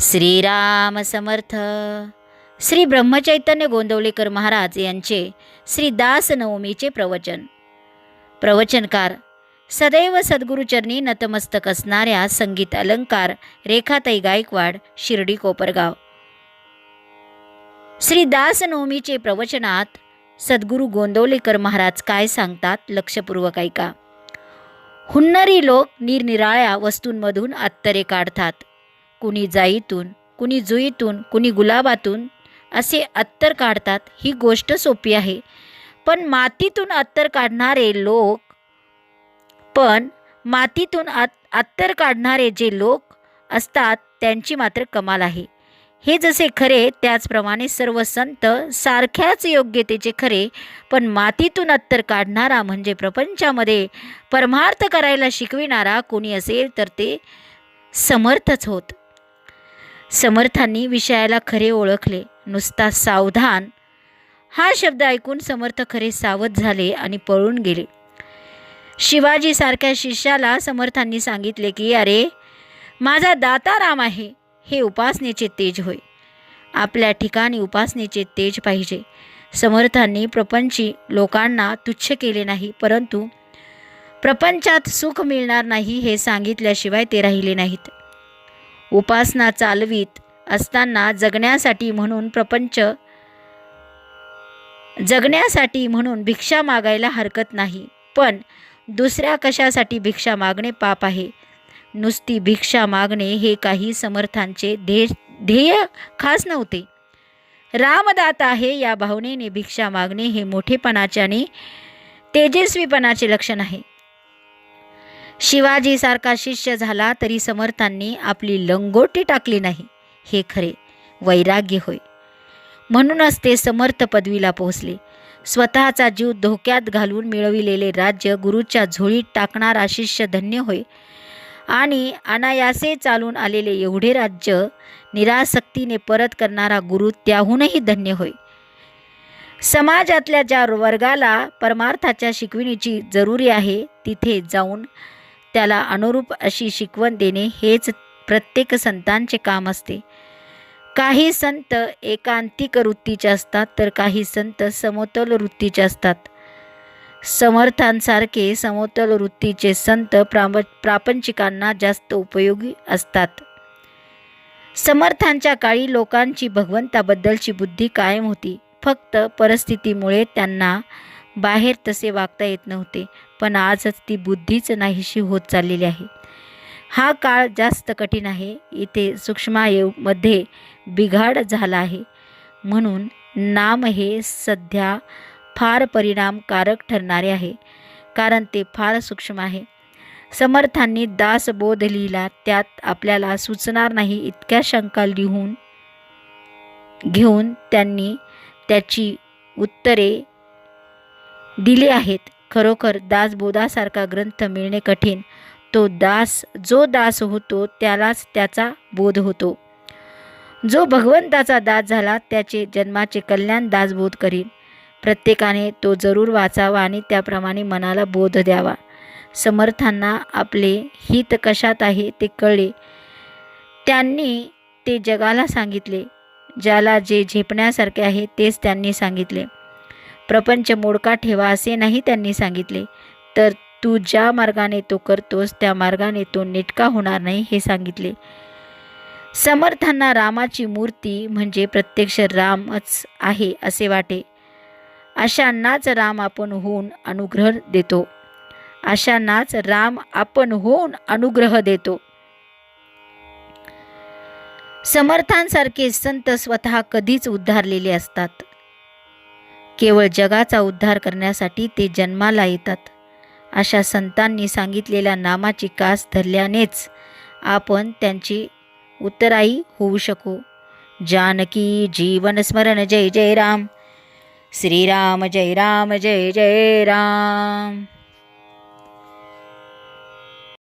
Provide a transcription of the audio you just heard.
श्रीराम समर्थ. श्री ब्रह्मचैतन्य गोंदवलेकर महाराज यांचे श्री दास नवमीचे प्रवचन. प्रवचनकार सदैव सद्गुरुचरणी नतमस्तक असणाऱ्या संगीत अलंकार रेखाताई गायकवाड शिर्डी कोपरगाव. श्री दास नवमीचे प्रवचनात सद्गुरू गोंदवलेकर महाराज काय सांगतात लक्षपूर्वक ऐका. हुन्नरी लोक निरनिराळ्या वस्तूंमधून अत्तरे काढतात. कुणी जाईतून कुणी जुईतून कुणी गुलाबातून असे अत्तर काढतात ही गोष्ट सोपी आहे. पण मातीतून अत्तर काढणारे लोक पण मातीतून आत अत्तर काढणारे जे लोक असतात त्यांची मात्र कमाल आहे. हे जसे खरे त्याचप्रमाणे सर्व संत सारख्याच योग्यतेचे खरे पण मातीतून अत्तर काढणारा म्हणजे प्रपंचामध्ये परमार्थ करायला शिकविणारा कोणी असेल तर ते समर्थच होत. समर्थांनी विषयाला खरे ओळखले. नुसता सावधान. हा शब्द ऐकून समर्थ खरे सावध झाले आणि पळून गेले. शिवाजीसारख्या शिष्याला समर्थांनी सांगितले की अरे माझा दाता राम आहे. हे उपासनेचे तेज होय. आपल्या ठिकाणी उपासनेचे तेज पाहिजे. समर्थांनी प्रपंची लोकांना तुच्छ केले नाही परंतु प्रपंचात सुख मिळणार नाही हे सांगितल्याशिवाय ते राहिले नाहीत. उपासना चालवीत असताना जगण्यासाठी म्हणून प्रपंच जगण्यासाठी म्हणून भिक्षा मागायला हरकत नाही. पण दुसऱ्या कशासाठी भिक्षा मागणे पाप आहे? नुसती भिक्षा मागणे हे काही समर्थांचे ध्येय ध्येय खास नव्हते. रामदात आहे या भावनेने भिक्षा मागणे हे मोठेपणाचे आणि तेजस्वीपणाचे लक्षण आहे. शिवाजीसारखा शिष्य झाला तरी समर्थांनी आपली लंगोटी टाकली नाही. हे खरे. वैराग्य होय. म्हणूनच ते समर्थ पदवीला पोहोचले. स्वतःचा जीव धोक्यात घालून मिळविलेले राज्य गुरुच्या झोळीत टाकणारा शिष्य धन्य होय. आणि अनायासे चालून आलेले एवढे राज्य निरासक्तीने परत करणारा गुरु त्याहूनही धन्य होय. समाजातल्या ज्या वर्गाला परमार्थाच्या शिकविणीची जरुरी आहे तिथे जाऊन त्याला अनुरूप अशी शिकवण देणे हेच प्रत्येक संतांचे काम असते. काही संत एकांतिक वृत्तीचे असतात तर काही संत समतोल वृत्तीचे असतात. समर्थांसारखे समतोल वृत्तीचे संत प्राम प्रापंचिकांना जास्त उपयोगी असतात. समर्थांच्या काळी लोकांची भगवंताबद्दलची बुद्धी कायम होती. फक्त परिस्थितीमुळे त्यांना बाहेर तसे वागता येत नव्हते पण आजच ती बुद्धीच नाहीशी होत चाललेली आहे. हा काळ जास्त कठीण आहे इथे सूक्ष्मायूमध्ये बिघाड झाला आहे. म्हणून नाम हे सध्या फार परिणामकारक ठरणारे आहे कारण ते फार सूक्ष्म आहे. समर्थांनी दासबोध लिहिला त्यात आपल्याला सुचणार नाही इतक्या शंका लिहून घेऊन त्यांनी त्याची उत्तरे दिले आहेत. खरोखर दासबोधासारखा ग्रंथ मिळणे कठीण. तो दास जो दास होतो त्यालाच त्याचा बोध होतो. जो भगवंताचा दास झाला त्याचे जन्माचे कल्याण दासबोध करीन. प्रत्येकाने तो जरूर वाचावा आणि त्याप्रमाणे मनाला बोध द्यावा. समर्थांना आपले हित कशात आहे ते कळले. त्यांनी ते जगाला सांगितले. ज्याला जे झेपण्यासारखे आहे तेच त्यांनी सांगितले. प्रपंच मोडका ठेवा असे नाही त्यांनी सांगितले. तर तू ज्या मार्गाने तो करतोस त्या मार्गाने तो नेटका होणार नाही हे सांगितले. समर्थांना रामाची मूर्ती म्हणजे प्रत्यक्ष रामच आहे असे वाटे. अशांनाच राम आपण होऊन अनुग्रह देतो. अशांनाच राम आपण होऊन अनुग्रह देतो. समर्थांसारखे संत स्वतः कधीच उद्धारलेले असतात. केवळ जगाचा उद्धार करण्यासाठी ते जन्माला येतात. अशा संतांनी सांगितलेल्या नामाची कास धरल्यानेच आपण त्यांची उत्तराई होऊ शकू. जानकी जीवन स्मरण जय जय राम. श्रीराम जय राम जय जय राम.